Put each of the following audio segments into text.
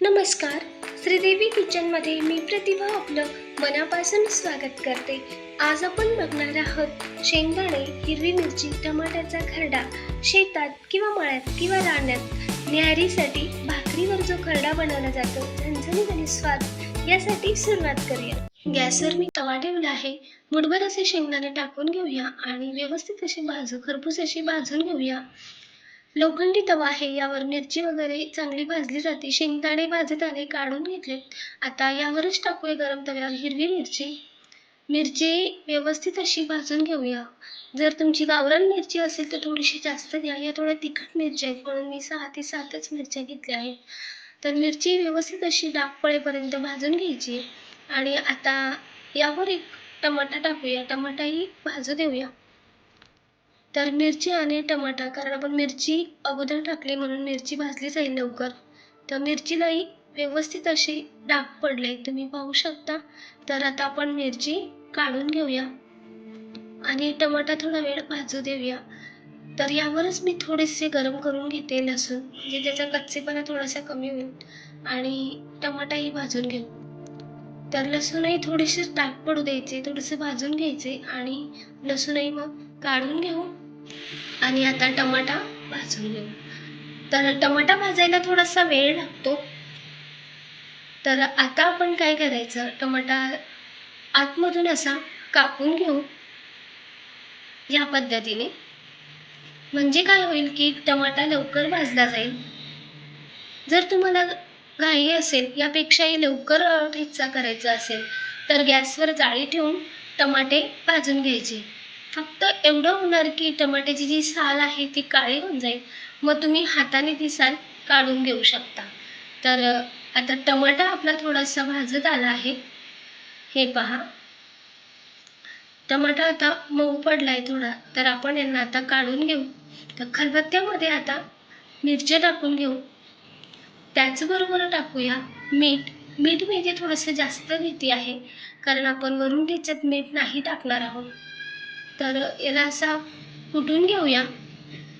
नमस्कार. श्रीदेवी किचनमध्ये मी प्रतिभा आपलं मनापासून स्वागत करते. आज आपण बघणार आहोत शेंगदाणे हिरवी मिरची टमाट्याचा खरडा शेतात किंवा मळ्यात किंवा राण्यात न्याहारीसाठी भाकरीवर जो खरडा बनवला जातो झणझणीत आणि स्वाद. यासाठी सुरुवात करूया. गॅसवर मी तवा ठेवला आहे. मुठभर असे शेंगदाणे टाकून घेऊया आणि व्यवस्थित अशी भाजू खरपूस अशी भाजून घेऊया. लोखंडी तवा आहे यावर मिरची वगैरे चांगली भाजली जाते. शेंगदाणे भाजत आले काढून घेतले. आता यावरच टाकूया गरम तव्यावर हिरवी मिरची. मिरची व्यवस्थित अशी भाजून घेऊया. जर तुमची गावरान मिरची असेल तर थोडीशी जास्त घ्या या थोड्या तिखट मिरच्या आहेत. म्हणून मी सहा ते सातच मिरच्या घेतल्या आहेत. तर मिरची व्यवस्थित अशी डाग पडेपर्यंत भाजून घ्यायची. आणि आता यावर एक टमाटा टाकूया. टमाटाही भाजू देऊया. तर मिरची आणि टमाटा कारण आपण मिरची अगोदर टाकली म्हणून मिरची भाजली जाईल लवकर. तर मिरचीलाही व्यवस्थित अशी डाग पडले. तुम्ही पाहू शकता. तर आता आपण मिरची काढून घेऊया. आणि टमाटा थोडा वेळ भाजू देऊया. तर यावरच मी थोडेसे गरम करून घेते लसूण. म्हणजे त्याचा कच्चेपणा थोडासा कमी होईल. आणि टमाटाही भाजून घेऊ. तर लसूणही थोडेसे डाग पडू द्यायचे. थोडेसे भाजून घ्यायचे. आणि लसूणही मग काढून घेऊ. आणि आता टमाटा भाजून घेऊ तर टमाटा भाजायला थोडासा वेळ लागतो. तर आता आपण काय करायचं? टमाटा आतमधून असा कापून घेऊ. या पद्धतीने. म्हणजे काय होईल की टमाटा लवकर भाजला जाईल. जर तुम्हाला घाई असेल यापेक्षाही लवकर ठेचा करायचा असेल तर गॅसवर जाळी ठेवून टमाटे भाजून घ्यायचे. फक्त एवढं होणार की टमाट्याची जी साल आहे ती काळी होऊन जाईल. मग तुम्ही हाताने ती साल काढून घेऊ शकता. तर आता टमाटा आपला थोडासा भाजत आला आहे. हे पहा. टमाटा आता मऊ पडलाय थोडा. तर आपण यांना आता काढून घेऊ. तर खलबत्त्यामध्ये आता मिरच्या टाकून घेऊ. त्याचबरोबर टाकूया मीठ. मीठ मी इथे थोडंसं जास्त घेते आहे. कारण आपण वरून ठेच्यात मीठ नाही टाकणार आहोत. तर याला असा कुटून घेऊया?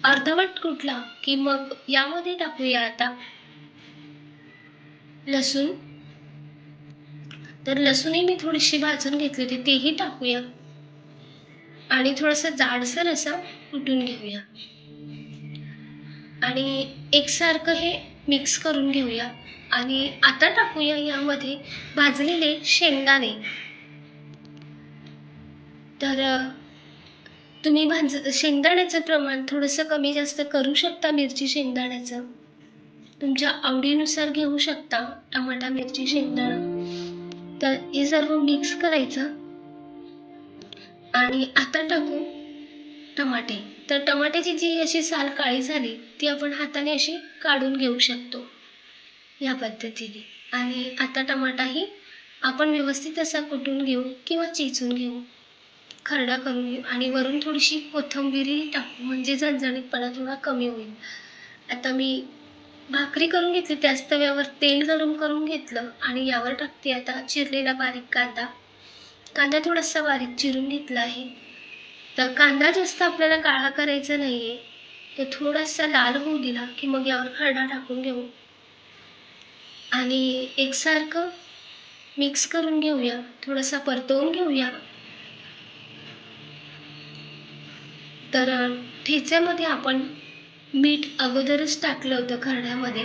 अर्धवट कुटला की मग यामध्ये टाकूया आता? लसूण. तर लसूणही मी थोडीशी भाजून घेतली होती तेही टाकूया. आणि थोडंसं जाडसर असं कुटून घेऊया? आणि एकसारखं हे मिक्स करून घेऊया. आणि आता टाकूया यामध्ये भाजलेले शेंगदाणे. तर तुम्ही भाज शेंगदाण्याचं प्रमाण थोडंसं कमी जास्त करू शकता मिरची शेंगदाण्याचं. तुमच्या आवडीनुसार घेऊ शकता टमाटा मिरची शेंगदाणा. तर हे सर्व मिक्स करायचं. आणि आता टाकू टमाटे. तर टमाट्याची जी अशी साल काळी झाली ती आपण हाताने अशी काढून घेऊ शकतो. या पद्धतीने. आणि आता टमाटाही आपण व्यवस्थित असा कुटून घेऊ किंवा चेचून घेऊ. खरडा कमी आणि वरून थोडीशी कोथिंबीरही टाकू म्हणजे झणझणीतपणा थोडा कमी होईल. आता मी भाकरी करून घेतली त्याच तव्यावर तेल गरम करून घेतलं आणि यावर टाकते आता चिरलेला बारीक कांदा. कांदा थोडासा बारीक चिरून घेतला आहे. तर कांदा जास्त आपल्याला काळा करायचा नाही आहे तो थोडासा लाल होऊ दिला की मग यावर खरडा टाकून घेऊ. आणि एकसारखं मिक्स करून घेऊया. थोडासा परतवून घेऊया. तर ठेच्यामध्ये आपण मीठ अगोदरच टाकलं होतं खरड्यामध्ये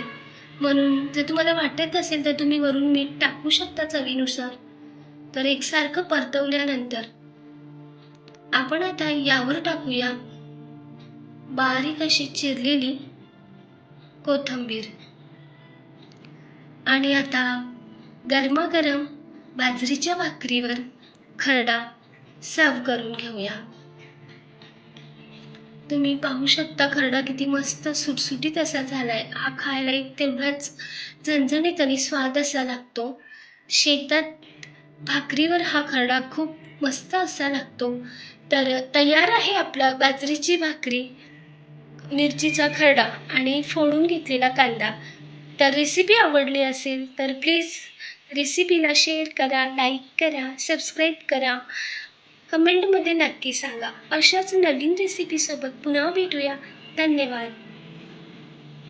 म्हणून जर तुम्हाला वाटत असेल तर तुम्ही वरून मीठ टाकू शकता चवीनुसार. तर एकसारखं परतवल्यानंतर आपण आता यावर टाकूया बारीक अशी चिरलेली कोथिंबीर. आणि आता गरमागरम बाजरीच्या भाकरीवर खरडा सर्व करून घेऊया. तुम्ही पाहू शकता खरडा किती मस्त सुटसुटीत असा झालाय. हा खायला एक तेवढाच झणझणीत आणि स्वाद असा लागतो. शेतात भाकरीवर हा खरडा खूप मस्त असा लागतो. तर तयार आहे आपला बाजरीची भाकरी मिरचीचा खरडा आणि फोडून घेतलेला कांदा. तर रेसिपी आवडली असेल तर प्लीज रेसिपीला शेअर करा लाईक करा सबस्क्राईब करा. कमेंटमध्ये नक्की सांगा. अशाच नवीन रेसिपीसोबत पुन्हा भेटूया. धन्यवाद.